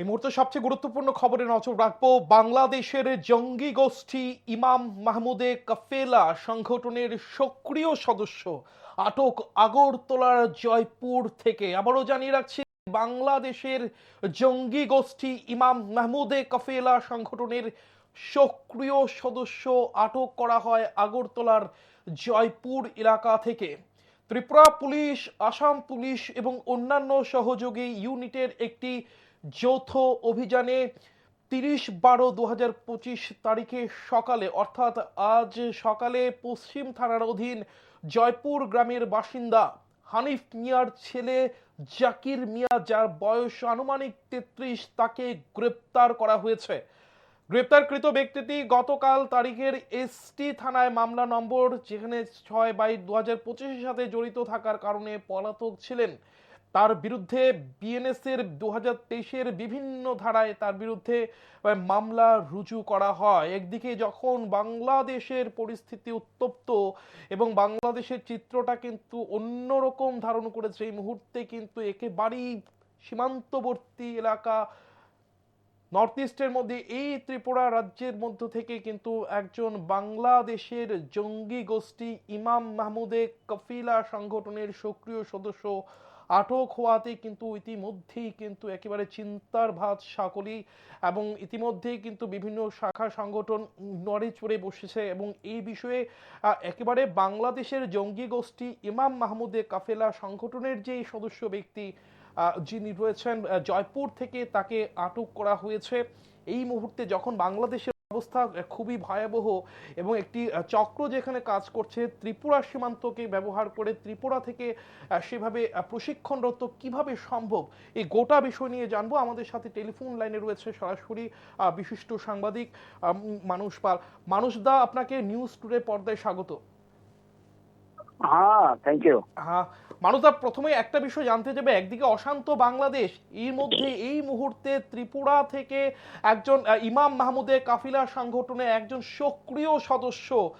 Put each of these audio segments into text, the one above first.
এই মুহূর্তে সবচেয়ে গুরুত্বপূর্ণ খবরে নজর রাখব বাংলাদেশের জঙ্গি গোষ্ঠী ইমাম মাহমুদে কাফেলা সংগঠনের সক্রিয় সদস্য আটক আগরতলার জয়পুর থেকে। আবারও জানিয়ে রাখছি, বাংলাদেশের জঙ্গি গোষ্ঠী ইমাম মাহমুদে কাফেলা সংগঠনের সক্রিয় সদস্য আটক করা হয় আগরতলার জয়পুর এলাকা থেকে। ত্রিপুরা পুলিশ, আসাম পুলিশ এবং অন্যান্য সহযোগী ইউনিটের একটি যৌথ অভিযানে তিরিশ বারো দু হাজার পঁচিশ তারিখে সকালে, অর্থাৎ আজ সকালে পশ্চিম থানার অধীন জয়পুর গ্রামের বাসিন্দা হানিফ মিয়ার ছেলে জাকির মিয়া, যার বয়স আনুমানিক তেত্রিশ, তাকে গ্রেপ্তার করা হয়েছে। গ্রেপ্তারকৃত ব্যক্তিটি গতকাল তারিখের এসটি থানায় মামলা নম্বর, যেখানে ছয় বাই দু হাজার পঁচিশের সাথে জড়িত থাকার কারণে পলাতক ছিলেন। তার বিরুদ্ধে বিএনএস এর দু হাজার তেইশের বিভিন্ন ধারায় তার বিরুদ্ধে মামলা রুজু করা হয়। একদিকে যখন বাংলাদেশের পরিস্থিতি উত্তপ্ত এবং বাংলাদেশের চিত্রটা কিন্তু অন্যরকম ধারণ করেছে, এই মুহূর্তে কিন্তু একেবারেই সীমান্তবর্তী এলাকা, নর্থ ইস্টের মধ্যে, এই ত্রিপুরা রাজ্যের মধ্য থেকে কিন্তু একজন বাংলাদেশের জঙ্গি গোষ্ঠী ইমাম মাহমুদে কফিলা সংগঠনের সক্রিয় সদস্য আটক হওয়াতে কিন্তু ইতিমধ্যেই কিন্তু একেবারে চিন্তার ভাত সকলেই এবং ইতিমধ্যেই কিন্তু বিভিন্ন শাখা সংগঠন নড়ে চড়ে বসেছে এবং এই বিষয়ে একেবারে বাংলাদেশের জঙ্গি গোষ্ঠী ইমাম মাহমুদে কাফেলা সংগঠনের যে সদস্য ব্যক্তি যিনি রয়েছেন জয়পুর থেকে তাকে আটক করা হয়েছে। এই মুহূর্তে যখন বাংলাদেশের অবস্থা খুবই ভয়াবহ এবং একটি চক্র যেখানে কাজ করছে ত্রিপুরা সীমান্তকে ব্যবহার করে ত্রিপুরা থেকে সেভাবে প্রশিক্ষণরত কীভাবে সম্ভব? এই গোটা বিষয় নিয়ে জানব। আমাদের সাথে টেলিফোন লাইনে রয়েছে সরাসরি বিশিষ্ট সাংবাদিক মানুষ পাল মানুষ দা আপনাকে নিউজ টুডে পর্দায় স্বাগত। হ্যাঁ থ্যাংক ইউ হ্যাঁ মানুষদা প্রথমে একটা বিষয় জানতে যাবে একদিকে অশান্ত বাংলাদেশ এর মধ্যে এই মুহূর্তে ত্রিপুরা থেকে একজন ইমাম মাহমুদে কাফিলা সংগঠনে একজন সক্রিয় সদস্য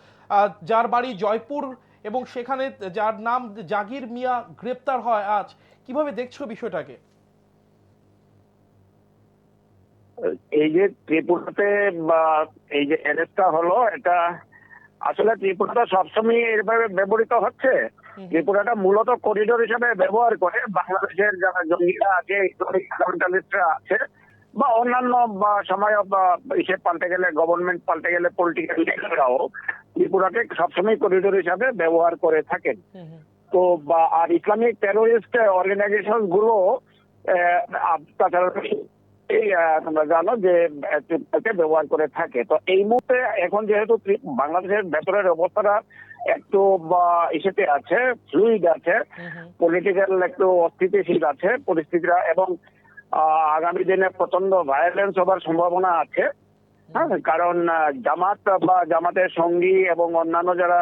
যার বাড়ি জয়পুর এবং সেখানে যার নাম জাগির মিয়া গ্রেপ্তার হয় আজ। কীভাবে দেখছ বিষয়টাকে? এই যে ত্রিপুরাতে বা এই যে অ্যারেস্টটা হলো এটা আসলে ত্রিপুরাটা সবসময় এভাবে ব্যবহৃত হচ্ছে। ত্রিপুরাটা মূলত করিডোর হিসেবে ব্যবহার করে। বাংলাদেশের যারা জঙ্গিরা আছে আছে বা অন্যান্য সময় বা ইসে পাল্টে গেলে গভর্নমেন্ট পাল্টে গেলে পলিটিক্যাল লিডাররাও ত্রিপুরাকে সবসময় করিডোর হিসাবে ব্যবহার করে থাকেন। তো আর ইসলামিক টেরোরিস্ট অর্গানাইজেশনগুলো তাছাড়া এই তোমরা জানো যে আহ, ব্যবহার করে থাকে। তো এই মুহূর্তে এখন যেহেতু বাংলাদেশের ভেতরের অবস্থাটা একটু বা ইসেতে আছে ফ্লুইড আছে পলিটিক্যাল একটু অস্থিতিশীল আছে পরিস্থিতিটা এবং আগামী দিনে প্রচণ্ড ভায়োলেন্স হবার সম্ভাবনা আছে। হ্যাঁ কারণ জামাত বা জামাতের সঙ্গী এবং অন্যান্য যারা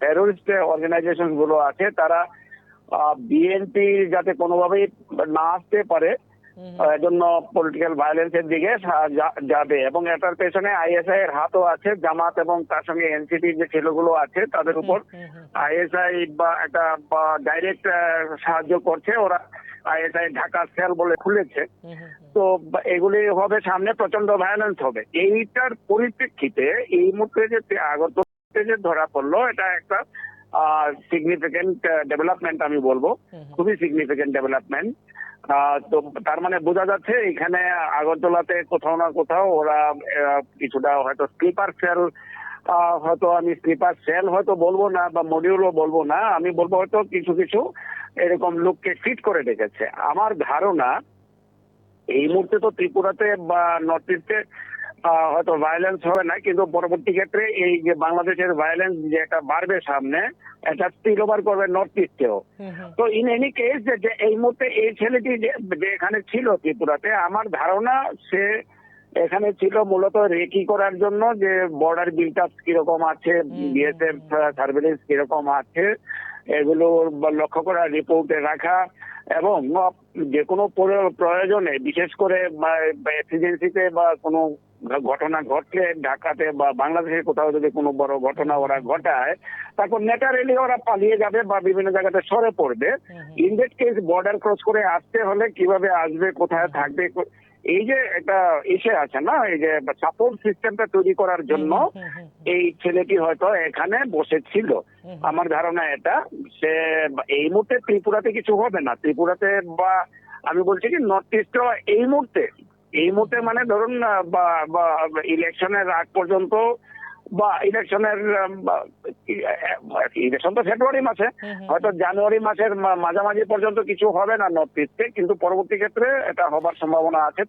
টেরোরিস্ট অর্গানাইজেশনগুলো আছে তারা বিএনপি যাতে কোনোভাবেই না আসতে পারে এজন্য পলিটিক্যাল ভায়োলেন্সের দিকে যাবে। এবং এটার পেছনে আইএসআই এর হাতও আছে জামাত এবং তার সঙ্গে এনসিপি যে ছেলেগুলো আছে তাদের উপর আইএসআই বা একটা ডাইরেক্ট সাহায্য করছে। ওরা আইএসআই ঢাকা সেল বলে খুলেছে। তো এগুলি হবে সামনে প্রচণ্ড ভায়োলেন্স হবে। এইটার পরিপ্রেক্ষিতে এই মুহূর্তে যে তে- আগরতলাতে যে ধরা পড়ল এটা একটা সিগনিফিকেন্ট ডেভেলপমেন্ট আমি বলব। খুবই সিগনিফিকেন্ট ডেভেলপমেন্ট তো তার মানে বোঝা যাচ্ছে এখানে আগরতলাতে কোথাও না কোথাও ওরা কিছুটা হয়তো স্লিপার সেল হয়তো আমি স্লিপার সেল হয়তো বলব না বা মডিউলও বলব না। আমি বলব হয়তো কিছু কিছু এরকম লোককে ফিট করে রেখেছে। আমার ধারণা এই মুহূর্তে তো ত্রিপুরাতে বা নর্থ ইস্টে হয়তো ভায়োলেন্স হবে না কিন্তু পরবর্তী ক্ষেত্রে এই যে বাংলাদেশের ভায়োলেন্স যে একটা বাড়বে সামনে এটা স্পিল ওভার করবে নর্থ ইস্টেও তো ইন এনি কেস যে এই মুহূর্তে এই ছেলেটি যে এখানে ছিল ত্রিপুরাতে আমার ধারণা সে এখানে ছিল মূলত রেকি করার জন্য যে বর্ডার বিল্ট আপ কীরকম আছে বিএসএফ সার্ভিলেন্স কীরকম আছে এগুলো লক্ষ্য করা রিপোর্টে রাখা এবং যে কোনো প্রয়োজনে বিশেষ করে এমার্জেন্সিতে বা কোনো ঘটনা ঘটলে ঢাকাতে বা বাংলাদেশে কোথাও যদি কোনো বড় ঘটনা ওরা ঘটায় তারপর ন্যাচারালি ওরা পালিয়ে যাবে বা বিভিন্ন জায়গাতে সরে পড়বে। In that case border cross করে আসতে হলে কীভাবে আসবে কোথায় থাকবে এই যে একটা ইসে আছে না এই যে সাপোর্ট সিস্টেমটা তৈরি করার জন্য এই ছেলেটি হয়তো এখানে বসেছিল। আমার ধারণা এটা সে এই মুহূর্তে ত্রিপুরাতে কিছু হবে না। ত্রিপুরাতে বা আমি বলছি কি নর্থ ইস্ট এই মুহূর্তে এই মুহূর্তে মানে ধরুন ইলেকশনের আগ পর্যন্ত বা ইলেকশনের ইলেকশন তো ফেব্রুয়ারি মাসে হয়তো জানুয়ারি মাসের মাঝামাঝি পর্যন্ত কিছু হবে না নর্থ ইস্টে কিন্তু পরবর্তী ক্ষেত্রে এটা হবার সম্ভাবনা আছে।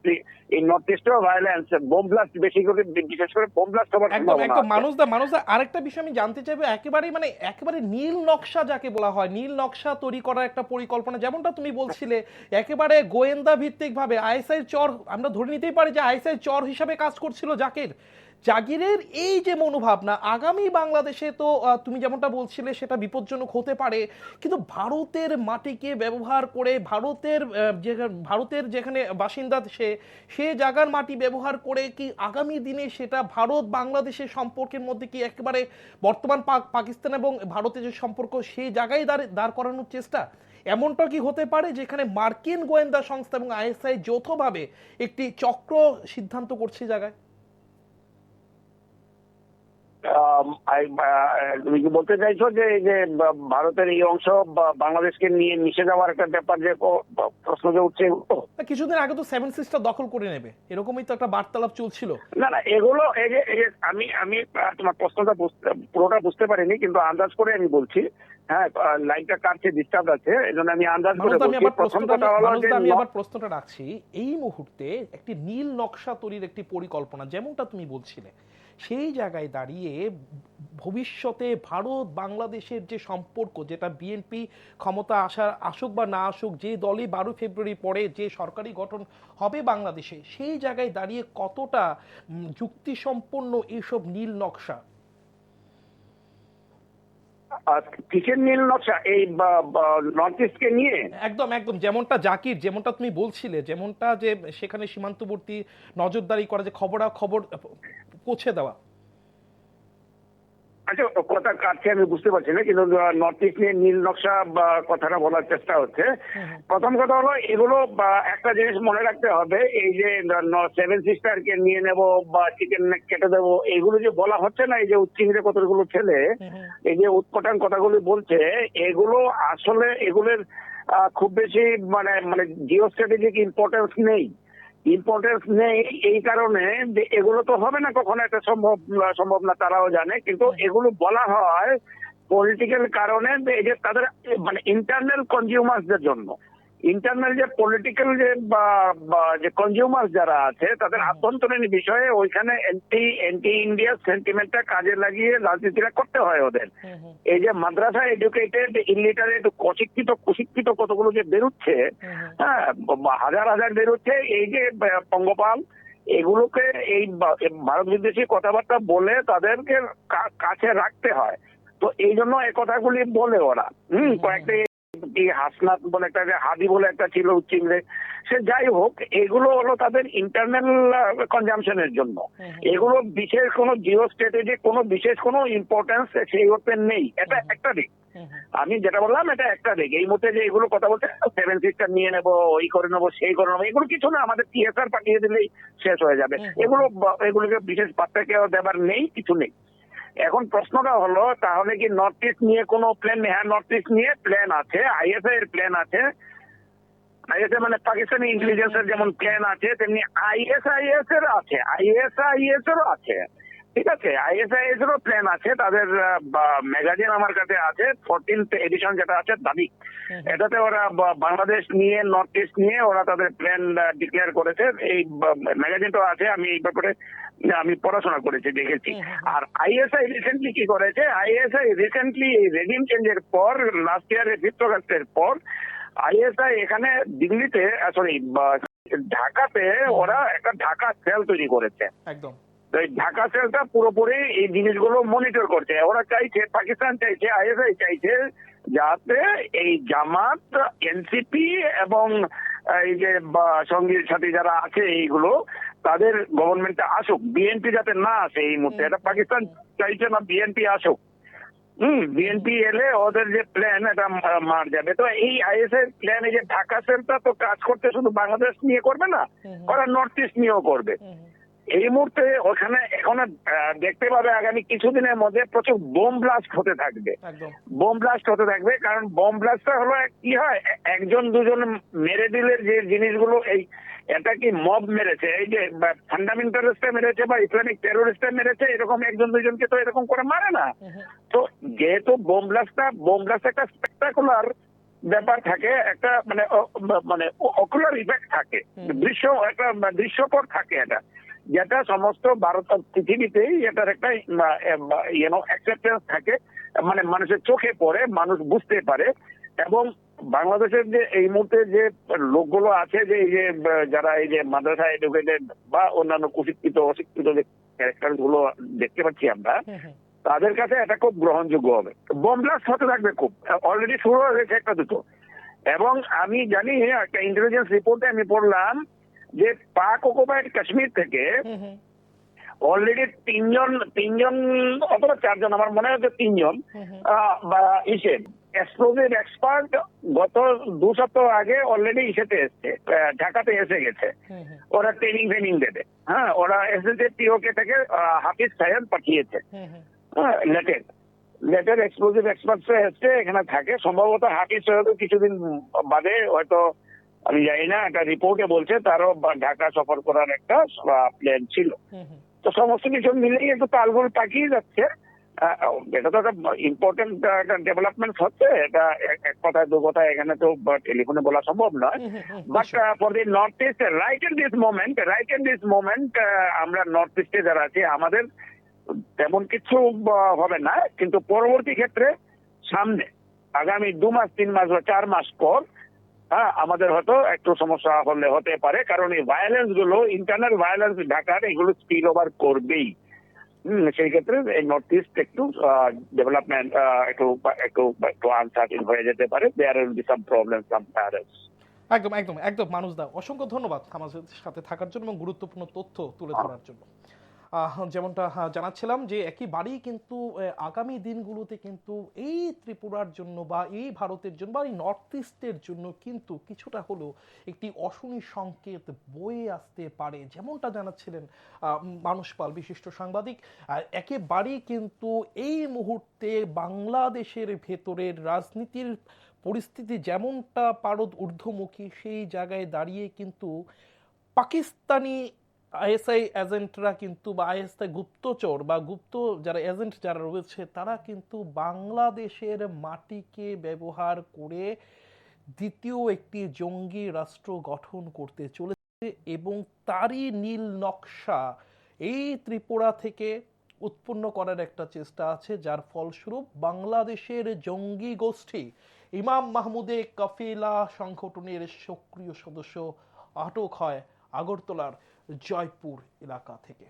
এই নর্থ ইস্টেও ভায়োলেন্স বোম ব্লাস্ট বেশি করে বিশেষ করে বোম ব্লাস্ট হবার সম্ভাবনা একদম। আছে। মানুষদা মানুষদা আরেকটা বিষয় আমি জানতে চাইব একেবারে মানে একেবারে নীল নকশা যাকে বলা হয় নীল নকশা তৈরি করার একটা পরিকল্পনা যেমনটা তুমি বলছিলে একেবারে গোয়েন্দা ভিত্তিক ভাবে আইএসআই চর আমরা ধরে নিতেই পারি যে আইএসআই চর হিসাবে কাজ করছিল জাকির। জাগিরের এই যে মনোভাবনা, আগামী বাংলাদেশে তো তুমি যেমনটা বলছিলে, সেটা বিপজ্জনক হতে পারে। কিন্তু ভারতের মাটিকে ব্যবহার করে, ভারতের যে, ভারতের যেখানে বাসিন্দা সে সে জায়গার মাটি ব্যবহার করে কি আগামী দিনে সেটা ভারত বাংলাদেশের সম্পর্কের মধ্যে কি একেবারে বর্তমান পাক- পাকিস্তান এবং ভারতের যে সম্পর্ক, সেই জায়গায় দাঁড় দাঁড় করানোর চেষ্টা? এমনটা কি হতে পারে যেখানে মার্কিন গোয়েন্দা সংস্থা এবং আইএসআই যৌথভাবে একটি চক্র সিদ্ধান্ত করছে জায়গায়? তুমি কি বলতে চাইছো যে এই যে ভারতের এই অংশ বাংলাদেশকে নিয়ে মিশে যাওয়ার একটা ব্যাপার যে প্রশ্ন যে উঠছে? কিছুদিন আগে তো সেভেন সিস্টার দখল করে নেবে এরকমই তো একটা বার্তালাপ চলছিল না না এগুলো এই যে আমি আমি তোমার প্রশ্নটা পুরোটা বুঝতে পারিনি কিন্তু আন্দাজ করে আমি বলছি হ্যাঁ লাইনটা কাটছে ডিস্টার্ব আছে? এই আমি আন্দাজ করে বলছি প্রথম কথা হলো যে আমি আবার প্রশ্নটা রাখছি। এই মুহূর্তে একটি নীল নকশা তৈরির একটি পরিকল্পনা যেমনটা তুমি বলছিলে সেই জায়গায় দাঁড়িয়ে ভবিষ্যতে ভারত বাংলাদেশের যে সম্পর্ক যেটা বিএনপি ক্ষমতা আসার আসুক বা না আসুক যে দলই বারো ফেব্রুয়ারি পরে যে সরকারি গঠন হবে বাংলাদেশে সেই জায়গায় দাঁড়িয়ে কতটা যুক্তিসম্পন্ন এইসব নীল নকশা কিসের নীল নকশা এই নর্থ ইস্টকে নিয়ে? একদম একদম। যেমনটা জাকির, যেমনটা তুমি বলছিলে, যেমনটা যে সেখানে সীমান্তবর্তী নজরদারি করা যে খবরা, খবর পৌঁছে দেওয়া। আচ্ছা কথা কাটছে আমি বুঝতে পারছি না কিন্তু নর্থ ইস্ট নিয়ে নীল নকশা বা কথাটা বলার চেষ্টা হচ্ছে। প্রথম কথা হলো এগুলো একটা জিনিস মনে রাখতে হবে এই যে সেভেন সিস্টারকে নিয়ে নেব বা চিকেন কেটে দেবো এগুলো যে বলা হচ্ছে না এই যে উচ্চিংড়ে কতগুলো ছেলে এই যে উৎপটান কথাগুলি বলছে এগুলো আসলে এগুলোর আহ, খুব বেশি মানে মানে জিও স্ট্র্যাটেজিক ইম্পর্টেন্স নেই। ইম্পর্টেন্স নেই এই কারণে যে এগুলো তো হবে না কখনো একটা সম্ভব সম্ভব না তারাও জানে। কিন্তু এগুলো বলা হয় পলিটিক্যাল কারণে যে এই যে তাদের মানে ইন্টারনাল কনজিউমার্সদের জন্য। ইন্টারনাল যে পলিটিক্যাল যে বা যে কনজিউমার্স যারা আছে তাদের আভ্যন্তরীণ বিষয়ে ওইখানে এন্টি এন্টি ইন্ডিয়া সেন্টিমেন্টটা কাজে লাগিয়ে রাজনীতিটা করতে হয় ওদের। এই যে মাদ্রাসা এডুকেটেড ইলিটারেট অশিক্ষিত কুশিক্ষিত কতগুলো যে বেরোচ্ছে হ্যাঁ হাজার হাজার বেরোচ্ছে এই যে পঙ্গপাল এগুলোকে এই ভারত বিদ্বেষী কথাবার্তা বলে তাদেরকে কাছে রাখতে হয়। তো এই জন্য এই কথাগুলি বলে ওরা। হম। কয়েকটা হাসনাত বলে একটা হাদি বলে একটা ছিল উচ্চিংড়ে সে যাই হোক এগুলো হলো তাদের ইন্টারনাল কনজামশনের জন্য। এগুলো বিশেষ কোনো জিও স্ট্র্যাটেজি কোনো বিশেষ কোনো ইম্পর্টেন্স সেই অর্থে নেই। এটা একটা দিক। আমি যেটা বললাম এটা একটা দিক। এই মুহূর্তে যে এগুলো কথা বলছে সেভেন সিস্টার নিয়ে নেব এই করে নেব সেই করে নেব এগুলো কিছু না আমাদের টিএসআর পাঠিয়ে দিলেই শেষ হয়ে যাবে। এগুলো এগুলোকে বিশেষ পাত্তা কেউ দেবার নেই কিছু নেই। এখন প্রশ্নটা হলো, তাহলে কি নর্থ ইস্ট নিয়ে কোনো প্ল্যান নেই হ্যাঁ নর্থ ইস্ট নিয়ে প্ল্যান আছে আইএসআই এর প্ল্যান আছে। আইএসআই মানে পাকিস্তানি ইন্টেলিজেন্স এর যেমন প্ল্যান আছে, তেমনি আইএসআইএস এর আছে আইএসআইএস এরও আছে। ঠিক আছে আইএসআইএস এরও প্ল্যান আছে তাদের ম্যাগাজিন আমার কাছে আছে ফোরটিন্থ এডিশন যেটা আছে দাবি এটাতে ওরা বাংলাদেশ নিয়ে নর্থ ইস্ট নিয়ে ওরা তাদের প্ল্যান ডিক্লেয়ার করেছে। এই ম্যাগাজিনটা আছে আমি এই ব্যাপারে আমি পড়াশোনা করেছি দেখেছি। আর আইএসআই রিসেন্টলি কি করেছে? আইএসআই রিসেন্টলি রেজিম চেঞ্জের পর লাস্ট ইয়ারের ফিফথ পর আইএসআই এখানে দিল্লিতে সরি ঢাকাতে ওরা একটা ঢাকা সেল তৈরি করেছে। একদম। এই ঢাকা সেলটা পুরোপুরি এই জিনিসগুলো মনিটর করছে। ওরা চাইছে পাকিস্তান চাইছে আইএসআই চাইছে যাতে এই জামাত এনসিপি এবং এই যে সঙ্গীর সাথে যারা আছে এইগুলো তাদের গভর্নমেন্টে আসুক বিএনপি যাতে না আসে এই মুহূর্তে। এটা পাকিস্তান চাইছে না বিএনপি আসুক। হুম বিএনপি এলে ওদের যে প্ল্যান এটা মার যাবে। তো এই আইএস এর প্ল্যান এই যে ঢাকা সেলটা তো কাজ করতে শুধু বাংলাদেশ নিয়ে করবে না ওরা নর্থ ইস্ট নিয়েও করবে। এই মুহূর্তে ওখানে এখন দেখতে পাবে আগামী কিছুদিনের মধ্যে প্রচুর বোম ব্লাস্ট হতে থাকবে। বোম ব্লাস্ট হতে থাকবে কারণ বোম ব্লাস্টটা হলো কি হয় একজন দুজন মেরে দিলে যে জিনিসগুলো এই এটা কি মব মেরেছে এই যে ফান্ডামেন্টালিস্টে মেরেছে বা ইসলামিক টেরোরিস্টে মেরেছে এরকম একজন দুজনকে তো এরকম করে মারে না। তো যেহেতু বোম ব্লাস্টটা বোম ব্লাস্ট একটা স্পেকটাকুলার ব্যাপার থাকে একটা মানে মানে অকুলার ইফেক্ট থাকে দৃশ্য একটা দৃশ্যপট থাকে এটা। যেটা সমস্ত ভারত পৃথিবীতেই এটার একটা ইউনো অ্যাকসেপ্টেন্স থাকে। মানে মানুষের চোখে পড়ে মানুষ বুঝতে পারে। এবং বাংলাদেশের যে এই মুহূর্তে যে লোকগুলো আছে যে এই যে যারা এই যে মাদ্রাসা এডুকেটেড বা অন্যান্য কুশিক্ষিত অশিক্ষিত যে ক্যারেক্টারগুলো দেখতে পাচ্ছি আমরা তাদের কাছে এটা খুব গ্রহণযোগ্য হবে। বোম ব্লাস্ট হতে থাকবে খুব। অলরেডি শুরু হয়ে গেছে একটা দুটো। এবং আমি জানি একটা ইন্টেলিজেন্স রিপোর্টে আমি পড়লাম যে পাক অকুপাইড কাশ্মীর থেকে অলরেডি তিনজন তিনজন অথবা চারজন আমার মনে হচ্ছে তিনজন ইসে এক্সপ্লোজিভ এক্সপার্ট গত দু সপ্তাহ আগে অলরেডি ইসেতে এসছে ঢাকাতে এসে গেছে। ওরা ট্রেনিং ফ্রেনিং দেবে। হ্যাঁ ওরা এসেছে পিওকে থেকে হাফিজ সাহেব পাঠিয়েছে। হুম, লেটেড লেটেড এক্সপ্লোজিভ এক্সপার্টস এসছে এখানে থাকে। সম্ভবত হাফিজ সৈয়দ কিছুদিন বাদে হয়তো আমি জানি না একটা রিপোর্টে বলছে তারও ঢাকা সফর করার একটা প্ল্যান ছিল। তো সমস্ত কিছু মিলেই একটু তালগোল পাকিয়ে যাচ্ছে। এটা তো একটা ইম্পর্টেন্ট একটা ডেভেলপমেন্ট হচ্ছে। এটা এক- কথায় দু কথায় এখানে তো টেলিফোনে বলা সম্ভব নয়। But. For the north east right in this moment right in this moment আমরা নর্থ ইস্টে যারা আছি আমাদের তেমন কিছু হবে না। কিন্তু পরবর্তী ক্ষেত্রে সামনে আগামী দু মাস তিন মাস বা চার মাস পর হ্যাঁ আমাদের হয়তো একটু সমস্যা হলে হতে পারে কারণ এই ভায়োলেন্সগুলো ইন্টারনাল ভায়োলেন্স ঢাকার এগুলো স্পিল ওভার করবেই। সেই ক্ষেত্রে এই নর্থ ইস্ট একটু ডেভেলপমেন্ট একটু একটু একটু আনসার্টিন হয়ে যেতে পারে। There will be some problem some একদম একদম একদম মানুষ দা অসংখ্য ধন্যবাদ আমাদের সাথে থাকার জন্য এবং গুরুত্বপূর্ণ তথ্য তুলে ধরার জন্য। যেমনটা জানাচ্ছিলাম যে একেবারেই কিন্তু আগামী দিনগুলোতে কিন্তু এই ত্রিপুরার জন্য বা এই ভারতের জন্য বা এই নর্থ ইস্টের জন্য কিন্তু কিছুটা হলেও একটি অশনি সংকেত বয়ে আসতে পারে। যেমনটা জানাচ্ছিলেন মানুষ পাল, বিশিষ্ট সাংবাদিক। একেবারেই কিন্তু এই মুহূর্তে বাংলাদেশের ভেতরের রাজনীতির পরিস্থিতি যেমনটা পারদ ঊর্ধ্বমুখী, সেই জায়গায় দাঁড়িয়ে কিন্তু পাকিস্তানি আইএসআই এজেন্টরা কিন্তু বা আইএসআই গুপ্তচর বা গুপ্ত যারা এজেন্ট যারা রয়েছে, তারা কিন্তু বাংলাদেশের মাটিকে ব্যবহার করে দ্বিতীয় একটি জঙ্গি রাষ্ট্র গঠন করতে চলেছে এবং তারই নীল নকশা এই ত্রিপুরা থেকে উৎপন্ন করার একটা চেষ্টা আছে, যার ফলস্বরূপ বাংলাদেশের জঙ্গি গোষ্ঠী ইমাম মাহমুদে কাফিলা সংগঠনের সক্রিয় সদস্য আটক হয় আগরতলার জয়পুর এলাকা থেকে।